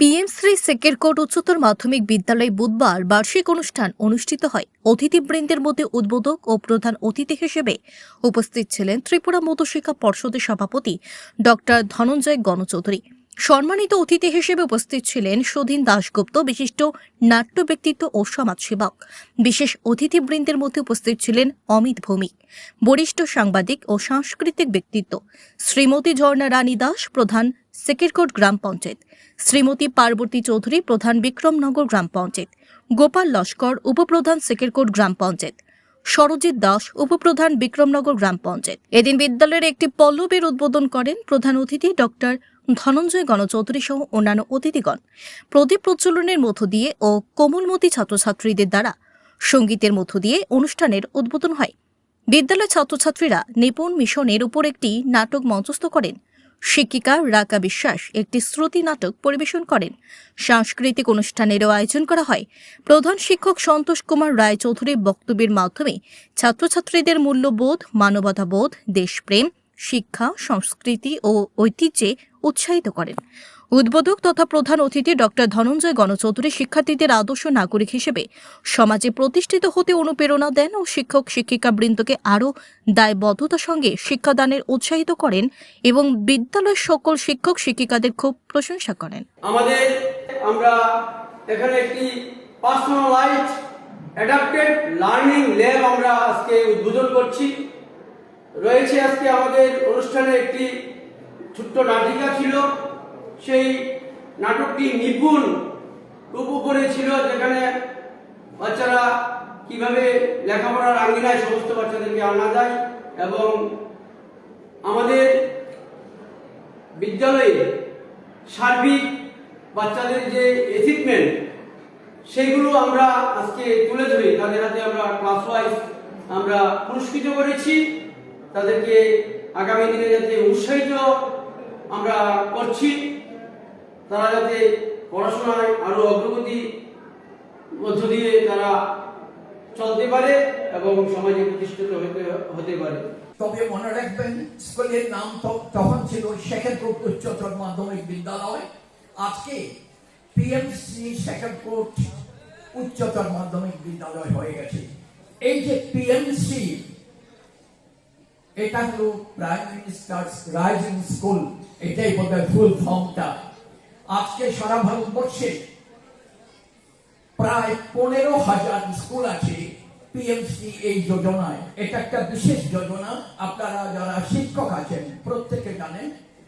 PM Shri Sekerkote উচ্চতর মাধ্যমিক বিদ্যালয়ে বুধবার বার্ষিক অনুষ্ঠান অনুষ্ঠিত হয়। অতিথিবৃন্দের মধ্যে উদ্বোধক ও প্রধান অতিথি হিসেবে উপস্থিত ছিলেন ত্রিপুরা মধ্যশিক্ষা পর্ষদের সভাপতি ডক্টর ধনঞ্জয় গণচৌধুরী। সম্মানিত অতিথি হিসেবে উপস্থিত ছিলেন সুধীন দাশগুপ্ত, বিশিষ্ট নাট্য ব্যক্তিত্ব ও সমাজসেবক। বিশেষ অতিথিবৃন্দের মধ্যে উপস্থিত ছিলেন অমিত ভৌমিক, বরিষ্ঠ সাংবাদিক ও সাংস্কৃতিক ব্যক্তিত্ব। শ্রীমতী ঝর্ণা রানী দাস, প্রধান সেকেরকোট গ্রাম পঞ্চায়েত। শ্রীমতী পার্বতী চৌধুরী, প্রধান বিক্রমনগর গ্রাম পঞ্চায়েত। গোপাল লস্কর, উপপ্রধান সেকেরকোট গ্রাম পঞ্চায়েত। সরজিৎ দাস, উপপ্রধান বিক্রমনগর গ্রাম পঞ্চায়েত। এদিন বিদ্যালয়ের একটি পল্লবের উদ্বোধন করেন প্রধান অতিথি ডক্টর ধনঞ্জয় গণচৌধুরী সহ অন্যান্য অতিথিগণ প্রদীপ প্রজ্বলনের মধ্য দিয়ে ও কোমলমতি ছাত্রছাত্রীদের দ্বারা সঙ্গীতের মধ্য দিয়ে অনুষ্ঠানের উদ্বোধন হয়। বিদ্যালয়ের ছাত্রছাত্রীরা নিপুণ মিশনের উপর একটি নাটক মঞ্চস্থ করেন। শিক্ষিকা রাকা বিশ্বাস একটি শ্রুতি নাটক পরিবেশন করেন। সাংস্কৃতিক অনুষ্ঠানেরও আয়োজন করা হয়। প্রধান শিক্ষক সন্তোষ কুমার রায়চৌধুরীর বক্তব্যের মাধ্যমে ছাত্রছাত্রীদের মূল্যবোধ, মানবতাবোধ, দেশপ্রেম শিক্ষা, সংস্কৃতি ও ঐতিহ্যে উৎসাহিত করেন। উদ্বোধক তথা প্রধান অতিথি ডক্টর ধনঞ্জয় গণচৌধুরী শিক্ষার্থীদের আদর্শ নাগরিক হিসেবে সমাজে প্রতিষ্ঠিত হতে অনুপ্রেরণা দেন ও শিক্ষক শিক্ষিকা বৃন্দকে আরও দায়বদ্ধতার সঙ্গে শিক্ষাদানের উৎসাহিত করেন এবং বিদ্যালয়ের সকল শিক্ষক, শিক্ষিকাদের খুব প্রশংসা করেন। আমাদের আমরা এখানে একটি পার্সোনালাইজ অ্যাডাপ্টেড লার্নিং ল্যাব আমরা আজকে উদ্বোধন করছি। রয়েছে আজকে আমাদের অনুষ্ঠানে একটি ছোট্ট নাটিকা ছিল। সেই নাটকটি নিপুণ রূপ করেছিল, যেখানে বাচ্চারা কীভাবে লেখাপড়ার আঙ্গিনায় সমস্ত বাচ্চাদেরকে আনা যায় এবং আমাদের বিদ্যালয়ে সার্বিক বাচ্চাদের যে অ্যাচিভমেন্ট সেগুলো আমরা আজকে তুলে ধরে, তাদের হাতে আমরা ক্লাস ওয়াইজ আমরা পুরস্কৃত করেছি। তাদেরকে আগামী দিনে যাতে উৎসাহিত আমরা করছি, তারা যাতে পড়াশোনায় আরও অগ্রগতি মধ্য দিয়ে তারা চলতে পারে এবং সমাজে প্রতিষ্ঠিত হতে হতে পারে। তবে মনে রাখবেন, স্কুলের নাম তখন ছিল শেখেরকোট উচ্চতর মাধ্যমিক বিদ্যালয়। আজকে পিএমসি শেখেরকোট উচ্চতর মাধ্যমিক বিদ্যালয় হয়ে গেছে। এই যে পিএমসি এটা হলো প্রাইম মিনিস্টার রাইজিং স্কুল এটাই বোধ ফুল ফর্মটা আজকে সারা ভারতবর্ষে প্রায় পনেরো হাজার স্কুল আছে পিএমসি এই যোজনায়। এটা একটা বিশেষ যোজনা, আপনারা যারা শিক্ষক আছেন, প্রত্যেকে জানেন।